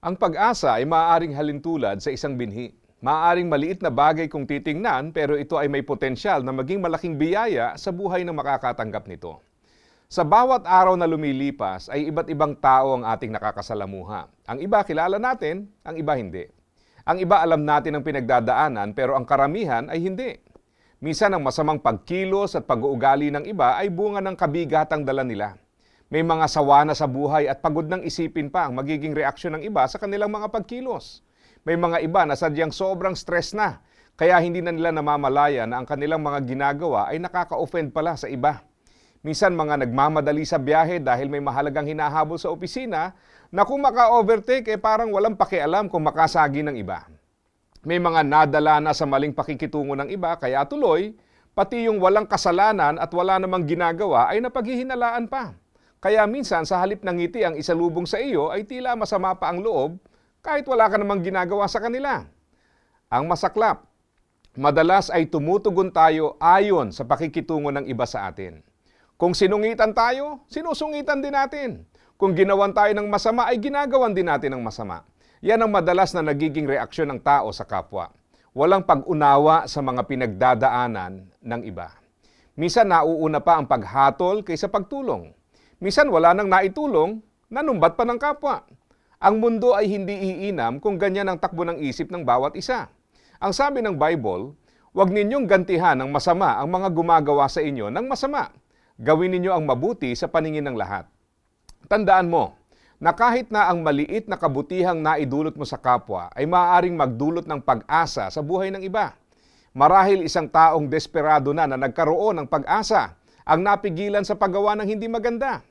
Ang pag-asa ay maaaring halintulad sa isang binhi. Maaaring maliit na bagay kung titingnan pero ito ay may potensyal na maging malaking biyaya sa buhay ng makakatanggap nito. Sa bawat araw na lumilipas ay iba't ibang tao ang ating nakakasalamuha. Ang iba kilala natin, ang iba hindi. Ang iba alam natin ang pinagdadaanan pero ang karamihan ay hindi. Minsan ang masamang pagkilos at pag-uugali ng iba ay bunga ng kabigatang dala nila. May mga sawa na sa buhay at pagod ng isipin pa ang magiging reaksyon ng iba sa kanilang mga pagkilos. May mga iba na sadyang sobrang stress na, kaya hindi na nila namamalaya na ang kanilang mga ginagawa ay nakaka-offend pala sa iba. Minsan mga nagmamadali sa biyahe dahil may mahalagang hinahabol sa opisina na kung maka-overtake eh parang walang pakialam kung makasagi ng iba. May mga nadala na sa maling pakikitungo ng iba kaya tuloy, pati yung walang kasalanan at wala namang ginagawa ay napaghihinalaan pa. Kaya minsan sa halip ng ngiti ang isalubong sa iyo ay tila masama pa ang loob kahit wala ka namang ginagawa sa kanila. Ang masaklap, madalas ay tumutugon tayo ayon sa pakikitungo ng iba sa atin. Kung sinungitan tayo, sinusungitan din natin. Kung ginawan tayo ng masama, ay ginagawan din natin ng masama. Yan ang madalas na nagiging reaksyon ng tao sa kapwa. Walang pag-unawa sa mga pinagdadaanan ng iba. Minsan nauuna pa ang paghatol kaysa pagtulong. Minsan wala nang naitulong, nanumbat pa ng kapwa. Ang mundo ay hindi iinam kung ganyan ang takbo ng isip ng bawat isa. Ang sabi ng Bible, huwag ninyong gantihan ng masama ang mga gumagawa sa inyo ng masama. Gawin ninyo ang mabuti sa paningin ng lahat. Tandaan mo na kahit na ang maliit na kabutihang naidulot mo sa kapwa ay maaaring magdulot ng pag-asa sa buhay ng iba. Marahil isang taong desperado na na nagkaroon ng pag-asa ang napigilan sa paggawa ng hindi maganda.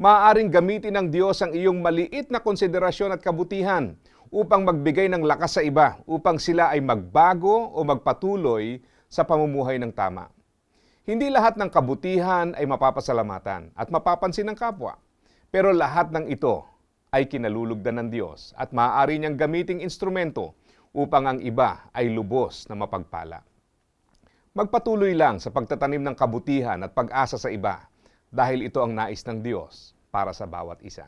Maaaring gamitin ng Diyos ang iyong maliit na konsiderasyon at kabutihan upang magbigay ng lakas sa iba, upang sila ay magbago o magpatuloy sa pamumuhay ng tama. Hindi lahat ng kabutihan ay mapapasalamatan at mapapansin ng kapwa. Pero lahat ng ito ay kinalulugdan ng Diyos at maaari niyang gamiting instrumento upang ang iba ay lubos na mapagpala. Magpatuloy lang sa pagtatanim ng kabutihan at pag-asa sa iba dahil ito ang nais ng Diyos para sa bawat isa.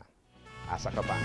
Asa ka pa.